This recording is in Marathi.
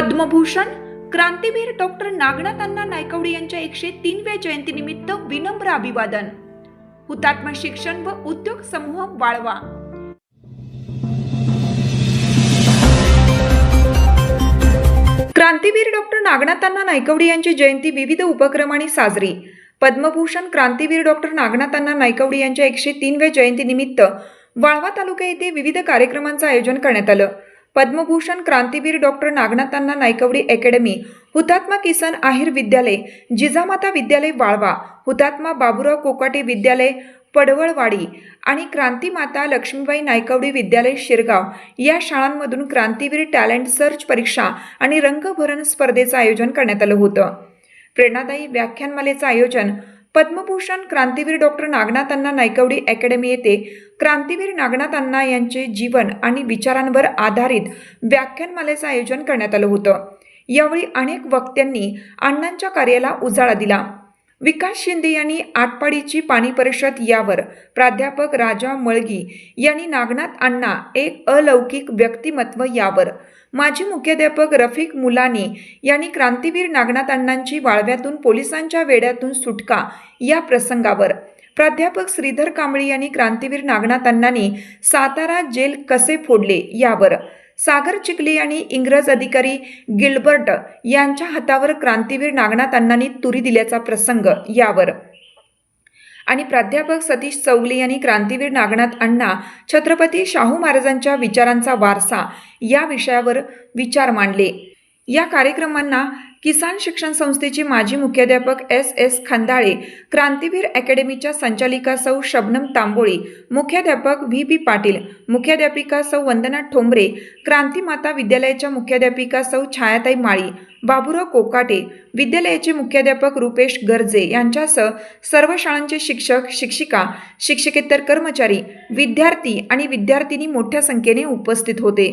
पद्मभूषण क्रांतीवीर डॉक्टर नागनाथ अण्णा नायकवडे यांच्या एकशे तीनव्या जयंतीनिमित्त विनम्र अभिवादन. हुतात्मा शिक्षण व उद्योग समूह वाळवा. क्रांतीवीर डॉक्टर नागनाथांना नायकवडे यांची जयंती विविध उपक्रमांनी साजरी. पद्मभूषण क्रांतीवीर डॉक्टर नागनाथांना नायकवडे यांच्या एकशे तीनव्या जयंतीनिमित्त वाळवा तालुका येथे विविध कार्यक्रमांचं आयोजन करण्यात आलं. पद्मभूषण क्रांतीवीर डॉक्टर नागनाथांना नायकवडी अकॅडमी हुतात्मा किसन आहिर विद्यालय जिजामाता विद्यालय वाळवा हुतात्मा बाबुराव कोकाटे विद्यालय पडवळवाडी आणि क्रांतीमाता लक्ष्मीबाई नायकवडी विद्यालय शिरगाव या शाळांमधून क्रांतीवीर टॅलेंट सर्च परीक्षा आणि रंगभरण स्पर्धेचं आयोजन करण्यात आलं होतं. प्रेरणादायी व्याख्यानमालेचं आयोजन पद्मभूषण क्रांतीवीर डॉक्टर नागनाथ अण्णा नायकवडी अकॅडमी येथे क्रांतीवीर नागनाथ अण्णा यांचे जीवन आणि विचारांवर आधारित व्याख्यानमालेचं आयोजन करण्यात आलं होतं. यावेळी अनेक वक्त्यांनी अण्णांच्या कार्याला उजाळा दिला. विकास शिंदे यांनी आटपाडीची पाणी परिषद यावर प्राध्यापक राजा मळगी यांनी नागनाथ अण्णा एक अलौकिक व्यक्तिमत्व यावर. माजी मुख्याध्यापक रफिक मुलानी यांनी क्रांतीवीर नागनाथ अण्णांची वाळव्यातून पोलिसांच्या वेड्यातून सुटका या प्रसंगावर. प्राध्यापक श्रीधर कांबळी यांनी क्रांतीवीर नागनाथ अण्णांनी सातारा जेल कसे फोडले यावर. सागर चिखली आणि इंग्रज अधिकारी गिल्बर्ट यांच्या हातावर क्रांतीवीर नागनाथ अण्णांनी तुरी दिल्याचा प्रसंग यावर. आणि प्राध्यापक सतीश चौगले यांनी क्रांतीवीर नागनाथ अण्णा छत्रपती शाहू महाराजांच्या विचारांचा वारसा या विषयावर विचार मांडले. या कार्यक्रमांना किसान शिक्षण संस्थेचे माजी मुख्याध्यापक एस एस खंदाळे क्रांतीवीर अकॅडमीच्या संचालिका सौ शबनम तांबोळी मुख्याध्यापक व्ही पी पाटील मुख्याध्यापिका सौ वंदना ठोंबरे क्रांतीमाता विद्यालयाच्या मुख्याध्यापिका सौ छायाताई माळी बाबुराव कोकाटे विद्यालयाचे मुख्याध्यापक रुपेश गर्जे यांच्यासह सर्व शाळांचे शिक्षक शिक्षिका शिक्षकेतर कर्मचारी विद्यार्थी आणि विद्यार्थिनी मोठ्या संख्येने उपस्थित होते.